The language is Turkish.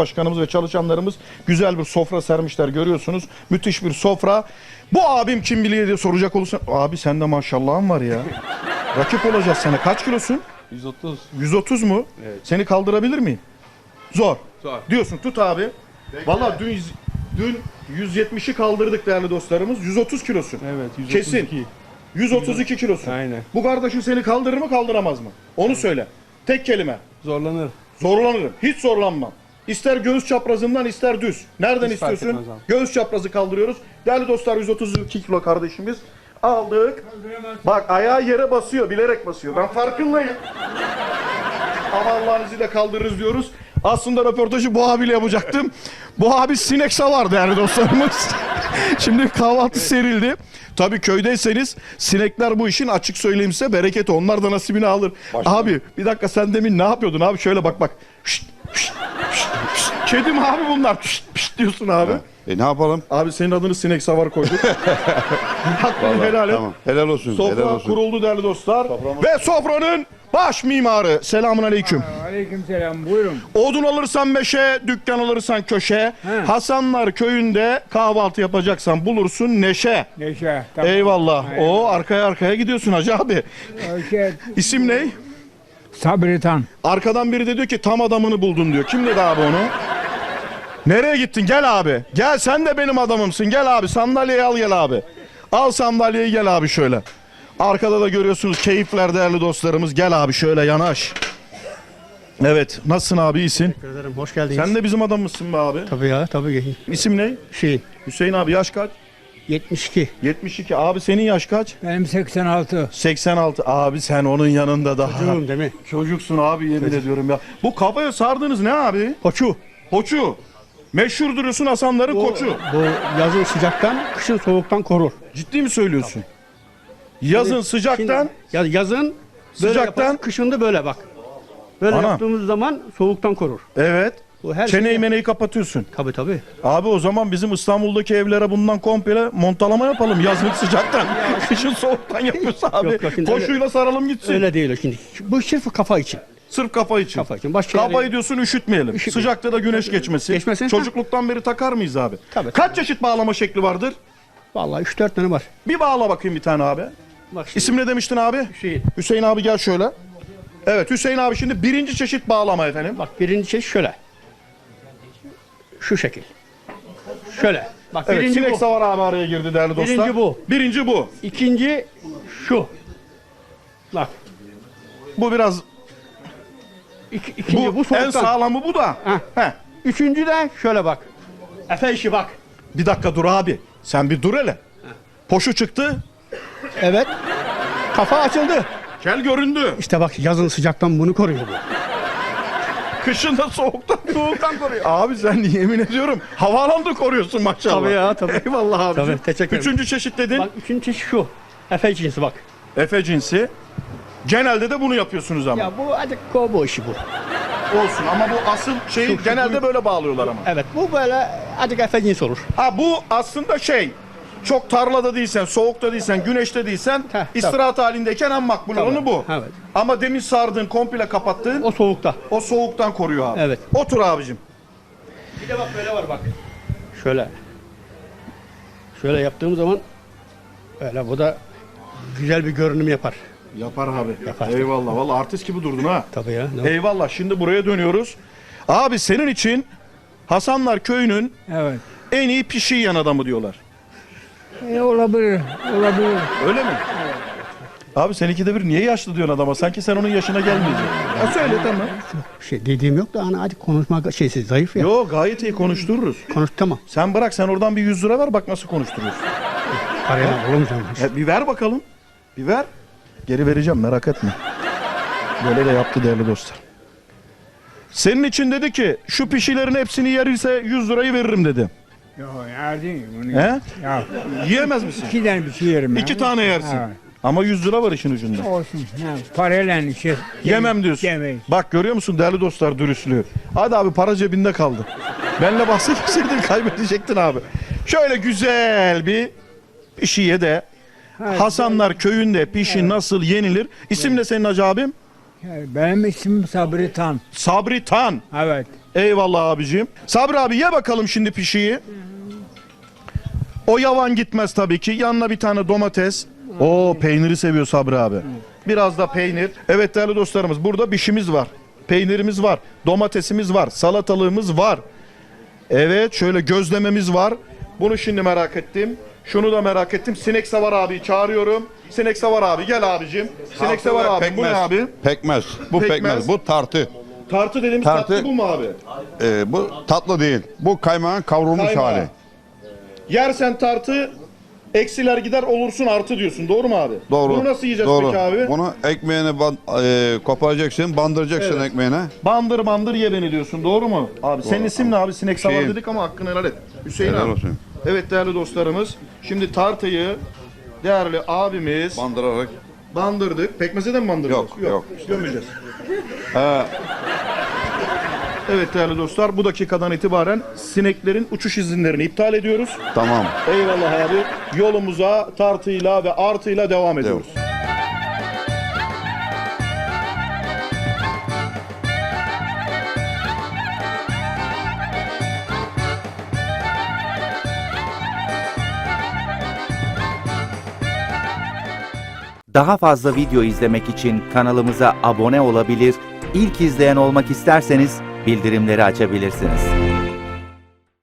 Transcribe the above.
Başkanımız ve çalışanlarımız güzel bir sofra sermişler görüyorsunuz. Müthiş bir sofra. Bu abim kim biliyor diye soracak olursan. Abi sende maşallahın var ya. Rakip olacağız sana. Kaç kilosun? 130. 130 mu? Evet. Seni kaldırabilir miyim? Zor. Zor. Diyorsun tut abi. Valla dün dün 170'i kaldırdık değerli dostlarımız. 130 kilosun. Evet 132. Kesin. 132 kilosun. Aynen. Bu kardeşin seni kaldırır mı kaldıramaz mı? Onu söyle. Tek kelime. Zorlanır. Zorlanırım. Hiç zorlanmam. İster göğüs çaprazından ister düz. Nereden Hiç istiyorsun? Göğüs çaprazı kaldırıyoruz. Değerli dostlar 132 kilo kardeşimiz. Aldık. Bak ayağı yere basıyor. Bilerek basıyor. Ben farkındayım. Ama Allah'ın izniyle kaldırırız diyoruz. Aslında röportajı bu abiyle yapacaktım. Bu abi sinek savar değerli dostlarımız. Şimdi kahvaltı serildi. Tabii köydeyseniz sinekler bu işin açık söyleyeyim size bereketi. Onlar da nasibini alır. Abi bir dakika sen demin ne yapıyordun abi? Şöyle bak bak. Şşt, şşt. Kedi mi abi bunlar? Şşt, şşt diyorsun abi. E ne yapalım? Abi senin adını sinek savar koyduk. Hakkını helal et. Tamam. Helal olsun. Sofra helal olsun. kuruldu değerli dostlar. Ve sofranın baş mimarı. Selamun aleyküm. Aleykümselam buyurun. Odun alırsan meşe, dükkan alırsan köşe. He. Hasanlar köyünde kahvaltı yapacaksan bulursun neşe. Neşe. Tamam. Eyvallah. O arkaya arkaya gidiyorsun hacı abi. Şey, İsim ne? Sabri Tan. Arkadan biri de diyor ki tam adamını buldun diyor. Kim dedi abi onu? Nereye gittin? Gel abi. Gel sen de benim adamımsın. Gel abi sandalyeyi al gel abi. Al sandalyeyi gel abi şöyle. Arkada da görüyorsunuz keyifler değerli dostlarımız. Gel abi şöyle yanaş. Evet. Nasılsın abi iyisin? Teşekkür ederim. Hoş geldiniz. Sen de bizim adamımızsın be abi. Tabii ya tabii ki. İsim ne? Şey Hüseyin abi yaş kaç? 72. 72. Abi senin yaş kaç? Benim 86. 86. Abi sen onun yanında daha. Çocuğum değil mi? Çocuksun abi yemin ediyorum ya. Bu kafaya sardığınız ne abi? Koçu. Koçu. Meşhur duruyorsun Hasanların Bu, koçu. bu yazın sıcaktan, kışın soğuktan korur. Ciddi mi söylüyorsun? Yazın sıcaktan Ya yazın Sıcaktan- yaparız, kışın da böyle bak. Böyle Ana. yaptığımız zaman soğuktan korur. evet. Bu her Çeneyi şey- meneyi kapatıyorsun. Tabii tabii. Abi o zaman bizim İstanbul'daki evlere bundan komple montalama yapalım. Yazın sıcaktan, kışın soğuktan yapıyorsa abi. Yok, yok, şimdi Koşuyla saralım gitsin. Öyle değil o şimdi. Bu sırf kafa için. Sırf kafa için. Kafa için. Başka Kafayı yere- diyorsun üşütmeyelim. Üşütmeyelim. Sıcakta da güneş geçmesin. Geçmesin. Çocukluktan beri takar mıyız abi? Tabii. Kaç çeşit bağlama şekli vardır? Vallahi 3-4 tane var. Bir bağla bakayım bir tane abi. Bak şimdi. İsim ne demiştin abi? Hüseyin. Hüseyin abi gel şöyle. Evet Hüseyin abi şimdi birinci çeşit bağlama efendim. Bak birinci şey şöyle. Şu şekil. Şöyle. Bak Evet birinci sinek bu. savar abi araya girdi değerli dostlar. Birinci bu. Birinci bu. İkinci şu. Bak. Bu biraz İki, ikinci bu, bu, en soğuktan. sağlamı bu da. Heh. Heh. Üçüncü de şöyle bak. Efe işi bak. Bir dakika dur abi. Sen bir dur hele. Poşu çıktı. Evet. Kafa açıldı. Kel göründü. İşte bak yazın sıcaktan bunu koruyor bu. Kışın da soğuktan soğuktan koruyor. Abi sen yemin ediyorum havaalanında koruyorsun maşallah. Tabii ya, tabii. Eyvallah abi. Tabii, teşekkür ederim. Üçüncü çeşit dedin. Bak üçüncü çeşit şu. Efe cinsi bak. Efe cinsi. Genelde de bunu yapıyorsunuz ama. Ya bu hadi kovboy işi bu. Olsun ama bu asıl şeyi Şu- şu- genelde böyle bağlıyorlar ama. Evet bu böyle azıcık efe cinsi olur. Ha bu aslında şey çok tarlada değilsen, soğukta değilsen, güneşte değilsen, Heh, istirahat halindeyken en makbul Tabii, olanı bu. evet. Ama demin sardığın, komple kapattığın o, O soğukta. soğuktan koruyor abi. Evet. Otur abicim. Bir de bak böyle var bak. Şöyle. Şöyle yaptığım zaman öyle bu da güzel bir görünüm yapar. Yapar abi. Yapar. Eyvallah. Vallahi artist gibi durdun ha. Tabii ya. Eyvallah. Şimdi buraya dönüyoruz. Abi senin için Hasanlar köyünün Evet. en iyi pişiyen adamı diyorlar. E, olabilir. Olabilir. Öyle mi? Abi sen ikide bir niye yaşlı diyorsun adama? Sanki sen onun yaşına gelmeyeceksin. Ha söyle tamam. Şey dediğim yok da hani hadi konuşma şeysi zayıf ya. Yo gayet iyi konuştururuz. Konuş tamam. Sen bırak sen oradan bir 100 lira ver bak nasıl konuşturuyorsun. Paraya bulamayacağım. E, bir ver bakalım. Bir ver. Geri vereceğim merak etme. Böyle de yaptı değerli dostlar. Senin için dedi ki şu pişilerin hepsini yerirse 100 lirayı veririm dedi. Yok yerdi bunu. He? Ya Yiyemez misin? iki tane bir şey yerim. İki ya. tane yersin. Evet. Ama 100 lira var işin ucunda. Olsun. Ne, parayla şey. Yemem diyorsun. Yemeyiz. Bak görüyor musun değerli dostlar dürüstlüğü. Hadi abi para cebinde kaldı. Benle bahsetmeseydin kaybedecektin abi. Şöyle güzel bir pişiye de Hasanlar köyünde pişi nasıl yenilir? İsim ne senin hacı abim? Benim ismim Sabri Tan. Sabri Tan. Evet. Eyvallah abicim. Sabri abi ye bakalım şimdi pişiyi. O yavan gitmez tabii ki. Yanına bir tane domates. O peyniri seviyor Sabri abi. Biraz da peynir. Evet değerli dostlarımız burada bişimiz var. Peynirimiz var. Domatesimiz var. Salatalığımız var. Evet şöyle gözlememiz var. Bunu şimdi merak ettim. Şunu da merak ettim. Sinek Savar abi çağırıyorum. Sinek Savar abi gel abicim. Sinek Savar abi bu ne abi? Pekmez. Bu Pekmez. pekmez. Bu tartı. Tartı dediğimiz tatlı, Tartı. bu mu abi? Ee, bu tatlı değil. Bu kaymağın kavrulmuş Kaymağı. hali. Yersen tartı eksiler gider olursun artı diyorsun. Doğru mu abi? Doğru. Bunu nasıl yiyeceğiz Doğru. peki abi? Bunu ekmeğine ban- e, koparacaksın, bandıracaksın Evet. ekmeğine. Bandır bandır ye beni diyorsun. Doğru mu? Abi senin isim ne abi? Sinek savar Hüseyin. dedik ama hakkını helal et. Hüseyin Helal abi. olsun. Evet değerli dostlarımız. Şimdi tartıyı değerli abimiz Bandırarak. bandırdık. Pekmeze de mi bandıracağız? Yok, yok. Gömeceğiz. Evet değerli dostlar bu dakikadan itibaren sineklerin uçuş izinlerini iptal ediyoruz. tamam. Eyvallah abi. Yolumuza tartıyla ve artıyla devam ediyoruz. Daha fazla video izlemek için kanalımıza abone olabilir, ilk izleyen olmak isterseniz bildirimleri açabilirsiniz.